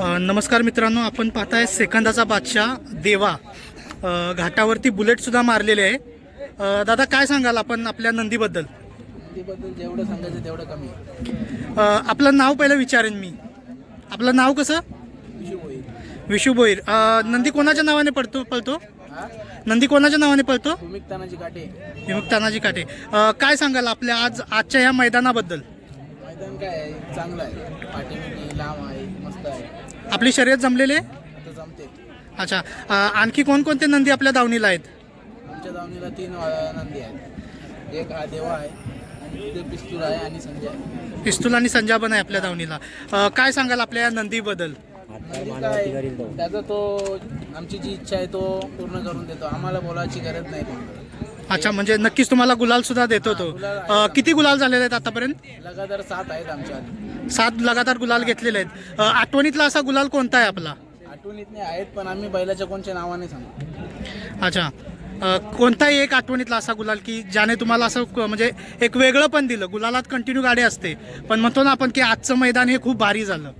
नमस्कार मित्रांनो आपण पाहताय सेकंदाचा बादशाह देवा. घाटावरती बुलेटसुद्धा मारलेले आहे. दादा काय सांगाल आपण आपल्या नंदीबद्दल? बद्दल जेवढं सांगायचं तेवढं कमी आहे. अ, आपलं नाव पहिलं विचारेन मी. आपलं नाव कसं? होईल विशू बोईर अ, नंदी कोणाच्या नावाने पडतो पळतो? हा? नंदी कोणाच्या नावाने पळतो? भूमिक तानाची काटे. विमुक्त तानाजी काटे. अ, काय सांगाल आपल्या आज आजच्या या मैदानाबद्दल? मैदान काय आहे? चांगलं लांब आहे आपली शर्यत जमलेली आहे? आता जमते. अच्छा. अ, आणखी कोणकोणते नंदी आपल्या दावणीला आहेत? आमच्या दावणीला तीन नंदी आहेत. एक हा देवा आहे आणि तिथे पिस्तूल आहे आणि संजय आहे. पिस्तूल आणि संजाबन आहे आपल्या दावणीला. अ, काय सांगाल आपल्या या नंदीबद्दल? नंदी काय त्याचा तो आमची जी इच्छा आहे तो पूर्ण करून देतो. आम्हाला बोलायची गरज नाही कोणाला. अच्छा म्हणजे नक्कीच तुम्हाला गुलाल सुद्धा देतो तो. अ, किती गुलाल झालेले आहेत आतापर्यंत? लगातार सात आहेत आमच्या. सात लगातार गुलाल घेतलेले आहेत. अ, आठवणीतला असा गुलाल कोणता आहे आपला? आठवणीत नाही आहेत पण आम्ही बैलाच्या कोणच्या नावाने सांगू? अच्छा. अ, कोणताही एक आठवणीतला असा गुलाल की ज्याने तुम्हाला असं क- म्हणजे एक वेगळं पण दिलं. गुलालात कंटिन्यू गाडी असते. पण म्हणतो ना आपण की आजचं मैदान हे खूप भारी झालं.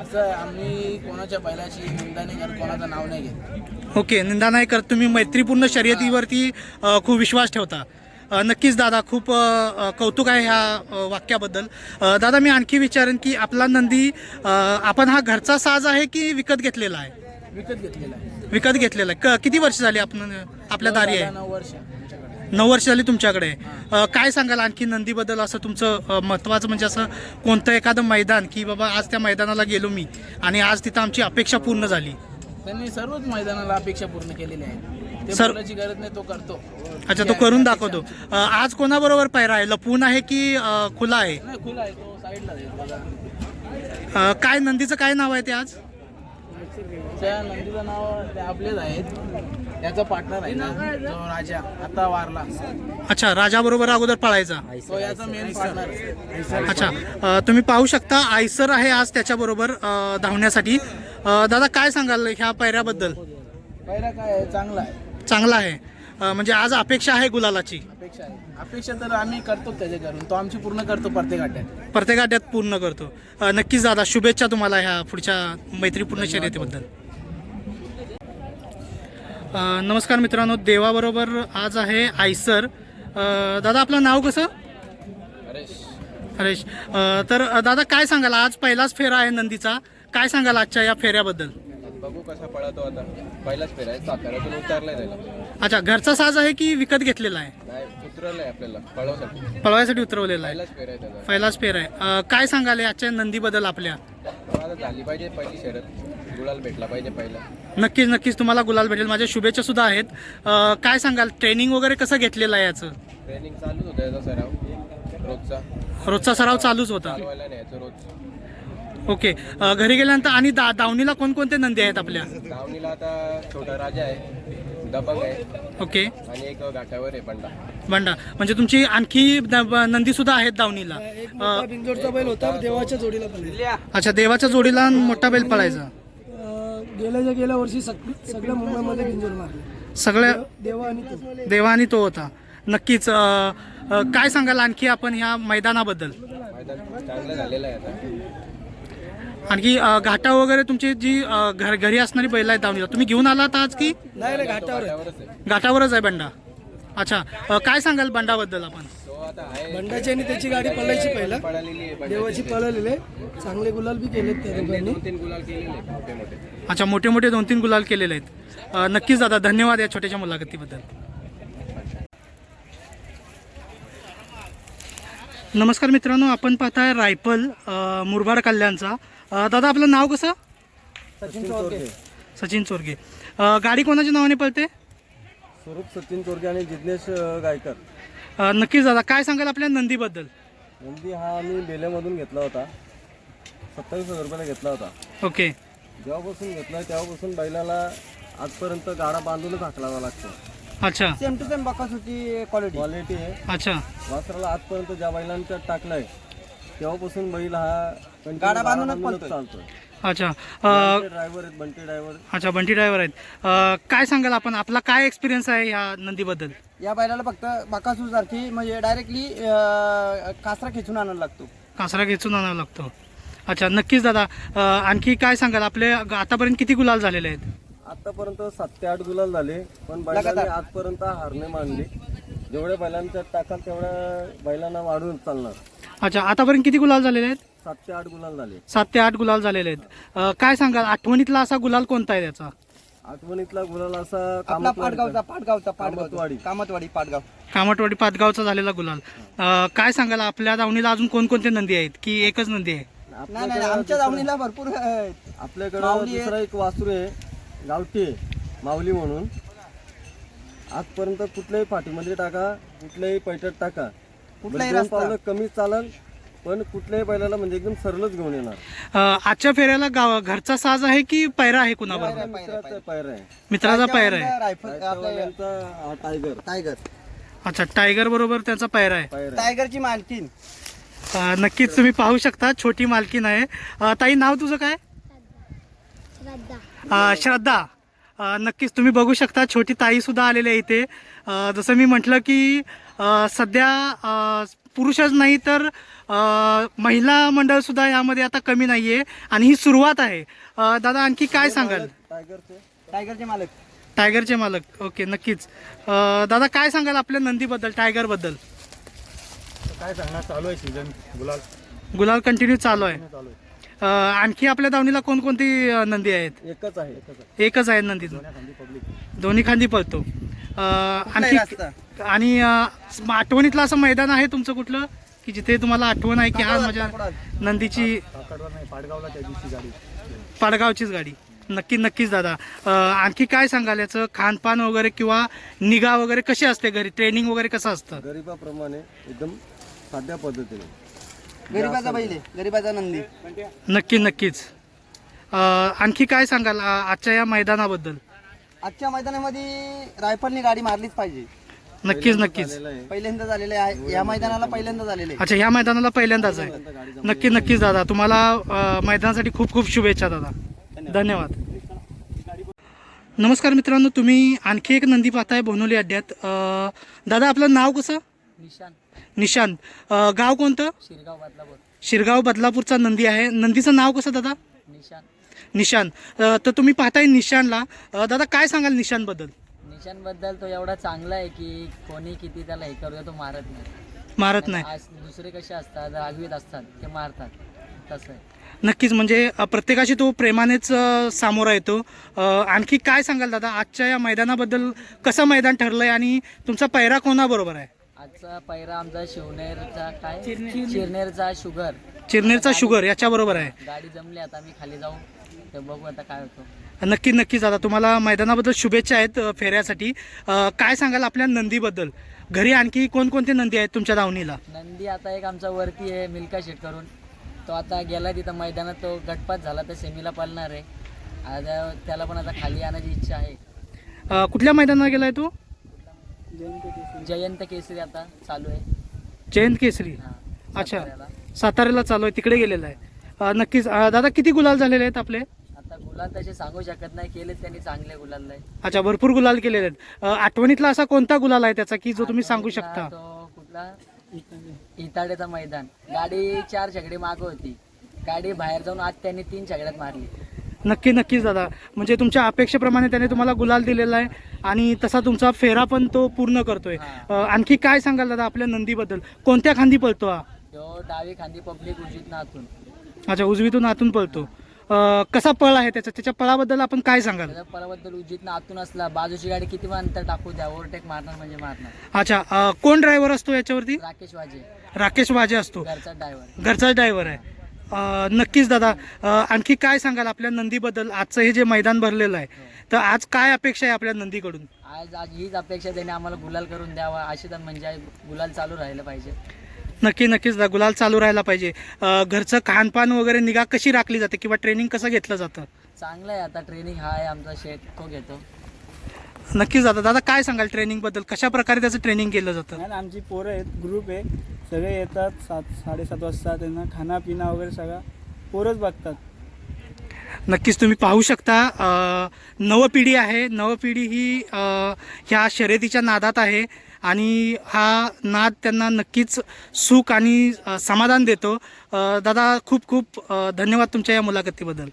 असं आम्ही कोणाच्या बैलाची निंदा नाही करत कोणाचं नाव नाही घेत. ओके निंदा नाही करत तुम्ही मैत्रीपूर्ण शर्यतीवरती अ, खूप विश्वास ठेवता. अ, नक्कीच दादा खूप अ, अ, कौतुक आहे ह्या अ, वाक्याबद्दल. अ, दादा मी आणखी विचारेन की आपला नंदी अ, आपण हा घरचा साज आहे की विकत घेतलेला आहे? विकत घेतलेला आहे. विकत घेतलेला आहे. क- किती वर्ष झाली आपण आपल्या दारी आहे? नऊ वर्ष आमच्याकडे. नऊ वर्ष झाली तुमच्याकडे. अ, काय सांगाल आणखी नंदीबद्दल असं तुमचं अ, महत्त्वाचं म्हणजे असं कोणतं एखादं मैदान की बाबा आज त्या मैदानाला गेलो मी आणि आज तिथं आमची अपेक्षा पूर्ण झाली? त्यांनी सर्वच मैदानाला अपेक्षा पूर्ण केलेली आहे. ते सर- बोलायची गरज नाही तो करतो. अच्छा तो करून दाखवतो. अ, आज कोणाबरोबर पैरा आहे? लपून आहे की अ, खुला आहे? नाही खुला आहे तो साईडला आहे बघा. अ, काय नंदीचं काय नाव आहे ते आज? त्या नंदीचं नाव ते आपलेच आहेत. त्याचा पार्टनर आहे ना जो राजा आता वारला. अच्छा राजाबरोबर अगोदर पळायचा. तो याचा मेन पार्टनर अच्छा अ, तुम्ही पाहू शकता आयसर आहे आज त्याच्याबरोबर अ, धावण्यासाठी. अ, दादा काय सांगाल ह्या पैऱ्याबद्दल पहिला काय आहे? चांगला आहे. चांगला आहे. अ, म्हणजे आज अपेक्षा आहे गुलालाची? अपेक्षा आहे. अपेक्षा तर आम्ही करतो त्याच्या करून तो आमची पूर्ण करतो प्रत्येक अड्ड्यात प्रत्येक अड्ड्यात पूर्ण करतो. अ, नक्कीच दादा शुभेच्छा तुम्हाला ह्या पुढच्या मैत्रीपूर्ण शर्यतीबद्दल. नमस्कार मित्रांनो देवाबरोबर आज आहे आयसर. दादा आपलं नाव कसं? हरेश. तर दादा काय सांगाल? आज पहिलाच फेरा आहे नंदीचा. काय सांगाल आजच्या या फेऱ्याबद्दल? बघू कसा पळतो आता. पहिलाच फेर आहे साताऱ्यातून उतरलाय त्याला. अच्छा घरचा साज आहे की विकत घेतलेला आहे? नाही उतरवलंय आपल्याला पळवसाठी पळवायसाठी उतरवलेला आहे. पहिलाच फेर आहे त्याचा. पहिलाच फेर आहे. अ, काय सांगाल आजच्या नंदीबद्दल आपल्या? पण आता झाली पाहिजे पहिली शर्यत. गुलाल भेटला पाहिजे पहिला. नक्कीच नक्कीच तुम्हाला गुलाल भेटेल. माझ्या शुभेच्छा सुद्धा आहेत. अ, काय सांगाल? ट्रेनिंग वगैरे कसं घेतलेलं आहे याचं? ट्रेनिंग चालूच होतं याचा सराव. रोजचा. रोजचा सराव चालूच होता. चालवायला न्यायचं रोज. ओके. अ, घरी गेल्यानंतर आणि दा दावणीला कोणकोणते नंदी आहेत आपल्या? दावणीला आता छोटा राजा आहे. दबंग आहे. ओके. आणि एक घाटावर आहे बंडा. बंडा. म्हणजे तुमची आणखी नंदी सुद्धा आहेत दावणीला. अ, बिंजोडचा बैल होता देवाच्या जोडीला पण आहे. अच्छा देवाच्या जोडीला मोठा बैल पळायचा. गेल्याच्या गेल्या वर्षी सग सगळ्या मुंबईमध्ये मारले. सगळ्या देवा आणि तो. देवा आणि तो होता. नक्कीच अ, अ, काय सांगाल आणखी आपण ह्या मैदानाबद्दल? मैदान चांगलं झालेलं आहे आता आणखी अ, घाटा वगैरे तुमची जी अ, घर घरी असणारी बैल आहेत दावणीला तुम्ही घेऊन आलात आज की? नाही रे घाटावर आहे घाटावरच आहे बंडा. अच्छा अ, काय सांगाल बंडाबद्दल आपण? बंडाची आणि त्याची गाडी पळायची पहिला. पळालेली आहे. बंडा देवाची पळालेले चांगले गुलाल बी केलेत त्या दोघांनी. दोन तीन गुलाल केलेले आहेत मोठे मोठे. अच्छा मोठे मोठे दोन तीन गुलाल केलेले आहेत. अ, नक्कीच दादा धन्यवाद या छोट्याशा मुलाखतीबद्दल. नमस्कार मित्रांनो आपण पाहताय रायफल अ, मुरबाड कल्याणचा. अ, दादा आपलं नाव कसं? सचिन चौरके सचिन चोरगे. अ, गाडी कोणाच्या नावाने पळते? स्वरूप सचिन चोरगे आणि जिज्ञेश अ, गायकर. अ, नक्कीच दादा काय सांगाल आपल्या नंदीबद्दल? नंदी हा आम्ही बेल्यामधून घेतला होता. सत्तावीस हजार रुपयाला घेतला होता. ओके. जेव्हापासून घेतला तेव्हापासून बैलाला आजपर्यंत गाडा बांधूनच हाकलावा लागतो. अच्छा. सेम टू सेम बकासुटी क्वालिटी क्वालिटी आहे. अच्छा. वासराला आजपर्यंत ज्या बैलांच्या टाकलाय तेव्हापासून बैल हा गाडा बांधूनच चालतोय. अच्छा अ, ड्रायव्हर आहेत बंटी ड्रायव्हर अच्छा बंटी ड्रायव्हर आहेत. अ, काय सांगाल आपण? आपला काय एक्सपिरियन्स आहे ह्या नंदीबद्दल? या बैलाला फक्त बकासूर सारखी म्हणजे डायरेक्टली कासरा खेचून आणायला लागतो. कासरा खेचून आणावा लागतो. अच्छा नक्कीच दादा. अ, आणखी काय सांगाल? आपले आतापर्यंत किती गुलाल झालेले आहेत? आतापर्यंत सात ते आठ गुलाल झाले पण बैलांनी आजपर्यंत हारणे मानली. जेवढ्या बैलांच्या टाकाल तेवढ्या बैलांना वाढून चालणार. अच्छा आतापर्यंत किती गुलाल झालेले आहेत? सात ते आठ गुलाल झाले. सात ते आठ गुलाल झालेले आहेत. अ, काय सांगाल आठवणीतला असा गुलाल कोणता आहे त्याचा? आठवणीतला गुलाल असा आपला कामतवाडीचा. पाटगावचा पाटगावचा कामतवाडी. पाटगाव कामतवाडी पाटगाव. कामटवाडी पाचगावचा झालेला गुलाल. अ, काय सांगाल आपल्या दावणीला अजून कोणकोणते नंदी आहेत? की एकच नंदी आहे? नाही नाही आपल्याकडं आमच्या दावणीला भरपूर आहेत. आपल्याकडं माऊली आहे. दुसरा एक वासरू आहे गावठी आहे माऊली म्हणून. आजपर्यंत कुठल्याही फाटीमध्ये टाका कुठल्याही पैठ्यात टाका. कुठलाही दोन रस्ता. पावलं कमी चालल पण कुठल्याही बैलाला म्हणजे एकदम सरळच घेऊन येणार. अ, आजच्या फेऱ्याला गाव घरचा साज आहे की पैरा आहे कुणाबरोबर? मित्राचा पायरा आहे. मित्राचा पैरा आहे. रायफल हा टायगर टायगर अच्छा टायगर बरोबर त्याचा पैरा आहे. पायरा आहे. टायगरची मालकीन. अ, नक्कीच तुम्ही पाहू शकता छोटी मालकीन आहे. अ, ताई नाव तुझं काय? अ, श्रद्धा. नक्कीच तुम्ही बघू शकता छोटी ताई सुद्धा आलेली आहे इथे. जसं मी म्हटलं की सध्या पुरुषच नाही तर महिला मंडळ सुद्धा यामध्ये आता कमी नाहीये आणि ही सुरुवात आहे. दादा आणखी काय सांगाल? टायगरचे टायगरचे मालक. टायगरचे मालक ओके नक्कीच. दादा काय सांगाल आपल्या नंदीबद्दल टायगरबद्दल काय सांगणार चालू आहे सीझन गुलाल. गुलाल कंटिन्यू चालू आहे. आहे. आणखी आपल्या दावणीला कोणकोणती नंदी आहेत? एकच आहे एकच आहे. एकच आहे नंदी. खांदी दोन्ही खांदी पळतो. अ, आणखी. आणि अ, आठवणीतलं असं मैदान आहे तुमचं कुठलं? की जिथे तुम्हाला आठवण आहे की हा माझ्या नंदीची काकडवर नाही पाडगावला त्या दिवशी गाडी. पाडगावचीच गाडी. नक्की नक्कीच दादा. अ, आणखी काय सांगाल याचं? खानपान वगैरे किंवा निगा वगैरे कशी असते घरी? ट्रेनिंग वगैरे कसं असतं? गरिबाप्रमाणे एकदम साध्या पद्धतीने. गरीबाचा बैल आहे, गरीबाचा नंदी. नक्की नक्कीच. अ, आणखी काय सांगाल आ- आजच्या या मैदानाबद्दल? आजच्या मैदानामध्ये रायफलनी गाडी मारलीच पाहिजे. नक्कीच नक्कीच. पहिल्यांदा झालेले आहे. या मैदानाला पहिल्यांदा झालेले आहे. अच्छा ह्या मैदानाला पहिल्यांदाच आहे. नक्की नक्कीच दादा. तुम्हाला अ, मैदानासाठी खूप खूप शुभेच्छा दादा. धन्यवाद. नमस्कार मित्रांनो तुम्ही आणखी एक नंदी पाहताय बोनोली अड्ड्यात. अ, दादा आपलं नाव कसं? निशांत. अ, गाव कोणतं? शिरगाव बदलापूर. शिरगाव बदलापूरचा नंदी आहे. नंदीचं नाव कसं दादा? निशान निशान अ, तर तुम्ही पाहताय निशानला अ, दादा काय सांगाल निशानबद्दल निशानबद्दल तो एवढा चांगला आहे की कोणी किती त्याला हे करू तो मारत नाही. मारत नाही. आज दुसरे कसे असतात रागवीत असतात ते मारतात. तसं आहे. नक्कीच. म्हणजे अ, प्रत्येकाशी तो प्रेमानेच अ, सामोरा येतो. अ, आणखी काय सांगाल दादा? आजच्या या मैदानाबद्दल कसं मैदान ठरलंय आणि तुमचा पैरा कोणाबरोबर आहे? आजचा पैरा आमचा शिवनेरचा काय? चिरनेरचा शुगर. चिरनेरचा शुगर याच्याबरोबर आहे. गाडी जमली आता मी खाली जाऊ ते बघू आता काय होतं. नक्की नक्की दादा तुम्हाला मैदानाबद्दल शुभेच्छा आहेत अ, फेऱ्यासाठी. अ, काय सांगाल आपल्या नंदीबद्दल? घरी आणखी कोणकोणते नंदी आहेत तुमच्या दावणीला? नंदी आता एक आमचा वरती आहे मिल्का शेट करून तो आता गेला तिथं मैदानात तो गटपात झाला तर सेमीला पळणार आहे. आता त्याला पण आता खाली येण्याची इच्छा आहे. अ, कुठल्या मैदानाला गेलाय तो? जयंत केसरी आता चालू आहे. जयंत केसरी? हा, अच्छा. साताऱ्याला. साताऱ्याला चालू आहे तिकडे गेलेला आहे. अ, नक्कीच अ, दादा किती गुलाल झालेले आहेत आपले? आता गुलाल तसे सांगू शकत नाही केलेत त्यांनी चांगले गुलाल आहे अच्छा भरपूर गुलाल केलेले आहेत. अ, आठवणीतला असा कोणता गुलाल आहे त्याचा की जो तुम्ही सांगू शकता? तो कुठला? इताडेचा मैदान. गाडी चार छकडे माग होती. गाडी बाहेर जाऊन आज त्यांनी तीन छकड्यात मारली. नक्की नक्कीच दादा. म्हणजे तुमच्या अपेक्षेप्रमाणे त्याने तुम्हाला गुलाल दिलेला आहे. आणि तसा तुमचा फेरा पण तो पूर्ण करतोय. आणखी काय सांगाल दादा आपल्या नंदीबद्दल? कोणत्या खांदी पळतो हा? डावी खांदी पब्लिक उजित नातून अच्छा उजवीतून आतून पळतो. कसा पळ आहे त्याचा? त्याच्या पळाबद्दल आपण काय सांगाल? त्याच्या पराबद्दल उजित आतून असला बाजूची गाडी किती अंतर टाकू द्या ओव्हरटेक मारणार म्हणजे मारणार. अच्छा कोण ड्रायव्हर असतो याच्यावरती? राकेश वाजे. राकेश वाजे असतो. घरचा ड्रायव्हर. घरचाच ड्रायव्हर आहे. नक्कीच दादा आणखी काय सांगाल आपल्या नंदीबद्दल? आजचं हे जे मैदान भरलेलं आहे तर आज काय अपेक्षा आहे आपल्या नंदीकडून? आज आज हीच अपेक्षा त्याने आम्हाला गुलाल करून द्यावा. अशी तर म्हणजे गुलाल चालू राहिलं पाहिजे. नक्की नक्कीच दा- गुलाल चालू राहायला पाहिजे. अ, घरचं खानपान वगैरे निगा कशी राखली जाते किंवा ट्रेनिंग कसं घेतलं जातं? चांगलं आहे आता ट्रेनिंग हा आहे आमचा शेट तो घेतो. नक्कीच दादा दादा काय सांगाल ट्रेनिंगबद्दल? कशा प्रकारे त्याचं ट्रेनिंग केलं जातं? नाही आमची पोरं आहेत ग्रुप आहे. सगळे येतात सात साडेसात वाजता त्यांना खाना पिना वगैरे सगळा पोरच बघतात. नक्कीच तुम्ही पाहू शकता नव नवपिढी आहे. नवपिढी ही ह्या शर्यतीच्या नादात आहे आणि हा नाद त्यांना नक्कीच सुख आणि समाधान देतो. दादा खूप खूप धन्यवाद तुमच्या या मुलाखतीबद्दल.